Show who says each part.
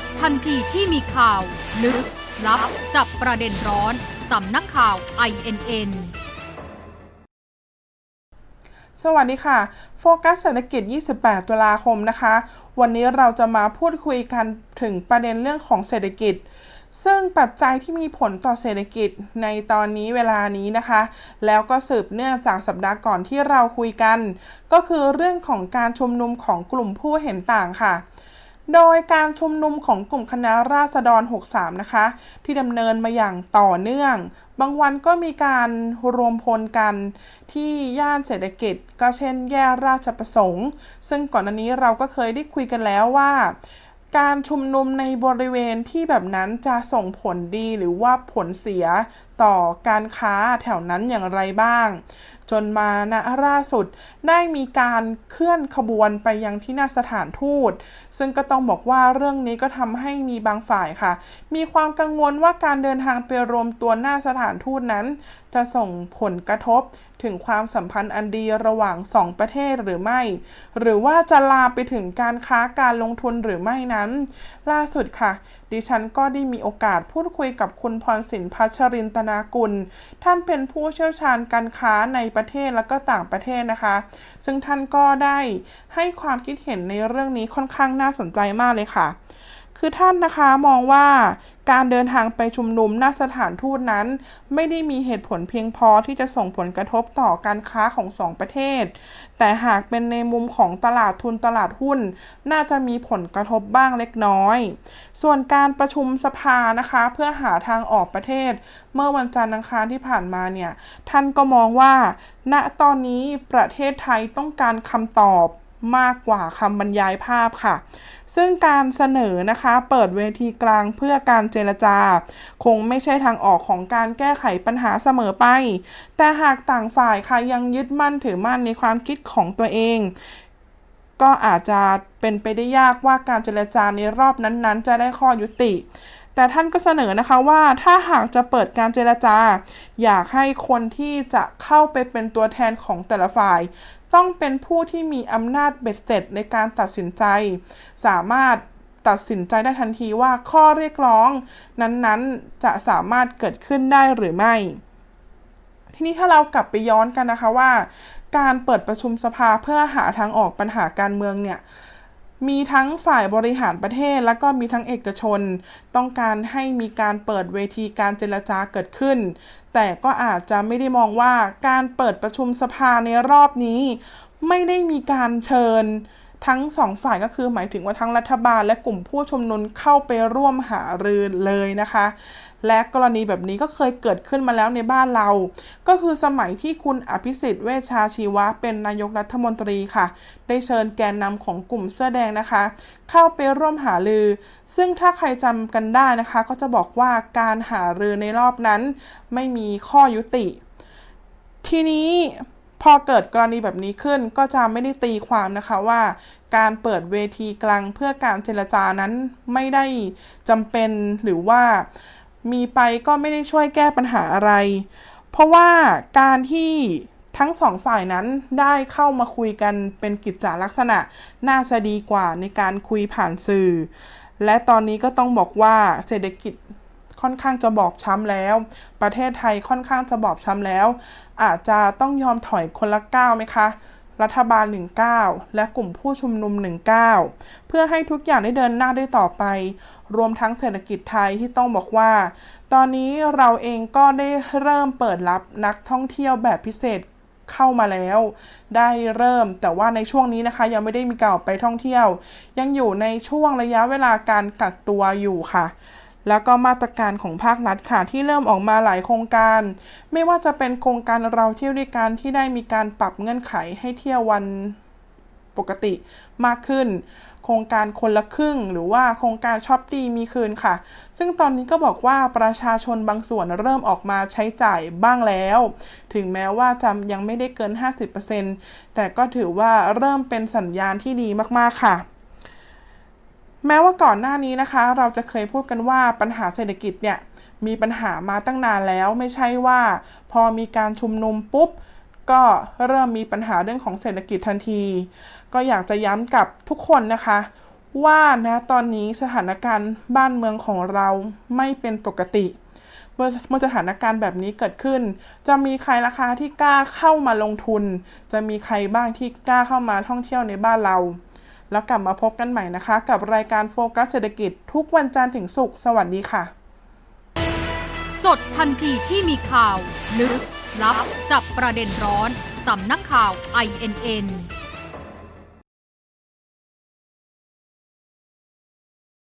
Speaker 1: ดทันทีที่มีข่าว ลึก ลับ จับประเด็นร้อน สำนักข่าว INN
Speaker 2: สวัสดีค่ะ โฟกัสเศรษฐกิจ 28 ตุลาคมนะคะ วันนี้เราจะมาพูดคุยกันถึงประเด็นเรื่องของเศรษฐกิจ ซึ่งปัจจัยที่มีผลต่อเศรษฐกิจในตอนนี้เวลานี้นะคะ แล้วก็สืบเนื่องจากสัปดาห์ก่อนที่เราคุยกัน ก็คือเรื่องของการชุมนุมของกลุ่มผู้เห็นต่างค่ะ โดยการชุมนุมของกลุ่มคณะราษฎร 63 นะคะ ที่ดำเนินมาอย่างต่อเนื่อง บางวันก็มีการรวมพลกันที่ย่านเศรษฐกิจ ก็เช่นแยกราชประสงค์ ซึ่งก่อนหน้านี้เราก็เคยได้คุยกันแล้วว่า การชุมนุมในบริเวณที่แบบนั้นจะส่งผลดีหรือว่าผลเสีย ต่อการค้าแถวนั้นอย่างไรบ้าง จนมาณล่าสุดได้มีการเคลื่อนขบวนไปยังที่หน้าสถานทูต ซึ่งก็ต้องบอกว่าเรื่องนี้ก็ทำให้มีบางฝ่ายค่ะ มีความกังวลว่าการเดินทางไปรวมตัวหน้าสถานทูตนั้น จะส่งผลกระทบถึงความสัมพันธ์อันดีระหว่างสองประเทศหรือไม่ หรือว่าจะลาไปถึงการค้าการลงทุนหรือไม่นั้น ล่าสุดค่ะ ดิฉันก็ได้มีโอกาสพูดคุยกับคุณพรสินพัชรินตนนากุล ท่านเป็นผู้เชี่ยวชาญการค้าในประเทศและก็ต่างประเทศนะคะ ซึ่งท่านก็ได้ให้ความคิดเห็นในเรื่องนี้ค่อนข้างน่าสนใจมากเลยค่ะ คือท่านนะคะมองว่าการเดินทางไปชุมนุมหน้าสถานทูตนั้น ไม่ได้มีเหตุผลเพียงพอที่จะส่งผลกระทบต่อการค้าของสองประเทศ แต่หากเป็นในมุมของตลาดทุนตลาดหุ้น น่าจะมีผลกระทบบ้างเล็กน้อย ส่วนการประชุมสภานะคะ เพื่อหาทางออกประเทศ เมื่อวันจันทร์อังคารที่ผ่านมาเนี่ย ท่านก็มองว่า ณตอนนี้ประเทศไทยต้องการคำตอบ มากกว่าคำบรรยายภาพค่ะ ซึ่งการเสนอนะคะเปิดเวทีกลางเพื่อการเจรจา คงไม่ใช่ทางออกของการแก้ไขปัญหาเสมอไป แต่หากต่างฝ่ายค่ะยังยึดมั่นถือมั่นในความคิดของตัวเอง ก็อาจจะเป็นไปได้ยากว่าการเจรจาในรอบนั้นๆ จะได้ข้อยุติ แต่ท่านก็เสนอนะคะว่าถ้าหากจะเปิดการเจรจา อยากให้คนที่จะเข้าไปเป็นตัวแทนของแต่ละฝ่าย ต้องเป็นผู้ที่มีอำนาจเบ็ดเสร็จในการตัดสินใจ สามารถตัดสินใจได้ทันทีว่าข้อเรียกร้อง นั้นๆจะสามารถเกิดขึ้นได้หรือไม่ ทีนี้ถ้าเรากลับไปย้อนกันนะคะว่า การเปิดประชุมสภาเพื่อหาทางออกปัญหาการเมืองเนี่ยมีทั้งฝ่ายบริหารประเทศและก็มีทั้งเอกชน ต้องการให้มีการเปิดเวทีการเจรจาเกิดขึ้น แต่ก็อาจจะไม่ได้มองว่าการเปิดประชุมสภาในรอบนี้ ไม่ได้มีการเชิญ ทั้งสองฝ่ายก็คือหมายถึงว่าทั้งรัฐบาลและกลุ่มผู้ชุมนุมเข้าไปร่วมหารือเลยนะคะ และกรณีแบบนี้ก็เคยเกิดขึ้นมาแล้วในบ้านเรา ก็คือสมัยที่คุณอภิสิทธิ์เวชชาชีวะเป็นนายกรัฐมนตรีค่ะ ได้เชิญแกนนำของกลุ่มเสื้อแดงนะคะ เข้าไปร่วมหารือ ซึ่งถ้าใครจำกันได้นะคะ ก็จะบอกว่าการหารือในรอบนั้น ไม่มีข้อยุติ ทีนี้ พอเกิดกรณีแบบนี้ขึ้นก็จะไม่ได้ตีความนะคะว่า การเปิดเวทีกลางเพื่อการเจรจานั้นไม่ได้จำเป็นหรือว่ามีไปก็ไม่ได้ช่วยแก้ปัญหาอะไร เพราะว่าการที่ทั้งสองฝ่ายนั้นได้เข้ามาคุยกันเป็นกิจจลักษณะ น่าจะดีกว่าในการคุยผ่านสื่อ และตอนนี้ก็ต้องบอกว่าเศรษฐกิจ ค่อนข้างจะบอบช้ำแล้ว ประเทศไทยค่อนข้างจะบอบช้ำแล้ว อาจจะต้องยอมถอยคนละก้าวไหมคะรัฐบาล 19 และกลุ่มผู้ชุมนุม 19 เพื่อให้ทุกอย่างได้เดินหน้าได้ต่อไป รวมทั้งเศรษฐกิจไทยที่ต้องบอกว่า ตอนนี้เราเองก็ได้เริ่มเปิดรับนักท่องเที่ยวแบบพิเศษเข้ามาแล้ว ได้เริ่มแต่ว่าในช่วงนี้นะคะ ยังไม่ได้มีการออกไปท่องเที่ยว ยังอยู่ในช่วงระยะเวลาการกักตัวอยู่ค่ะ แล้วก็มาตรการของภาครัฐค่ะที่เริ่มออกมาหลายโครงการ ไม่ว่าจะเป็นโครงการเราเที่ยวด้วยกันที่ได้มีการปรับเงื่อนไขให้เที่ยววันปกติมากขึ้น โครงการคนละครึ่ง หรือว่าโครงการช็อปดีมีคืนค่ะ ซึ่งตอนนี้ก็บอกว่าประชาชนบางส่วนเริ่มออกมาใช้จ่ายบ้างแล้ว ถึงแม้ว่าจะยังไม่ได้เกิน 50%แต่ก็ถือว่าเริ่มเป็นสัญญาณที่ดีมากๆค่ะ แม้ว่าก่อนหน้านี้นะคะ เราจะเคยพูดกันว่าปัญหาเศรษฐกิจเนี่ยมีปัญหามาตั้งนานแล้วไม่ใช่ว่า พอมีการชุมนุมปุ๊บ ก็เริ่มมีปัญหาเรื่องของเศรษฐกิจทันที ก็อยากจะย้ำกับทุกคนนะคะ ว่านะตอนนี้สถานการณ์บ้านเมืองของเราไม่เป็นปกติเมื่อสถานการณ์แบบนี้เกิดขึ้น จะมีใครราคาที่กล้าเข้ามาลงทุน จะมีใครบ้างที่กล้าเข้ามาท่องเที่ยวในบ้านเรา แล้วกลับมาพบกันใหม่นะคะ กับรายการโฟกัสเศรษฐกิจทุกวันจันทร์ถึงศุกร์สวัสดีค่ะ
Speaker 1: สดทันทีที่มีข่าว ลึก ลับ จับประเด็นร้อน สำนักข่าว INN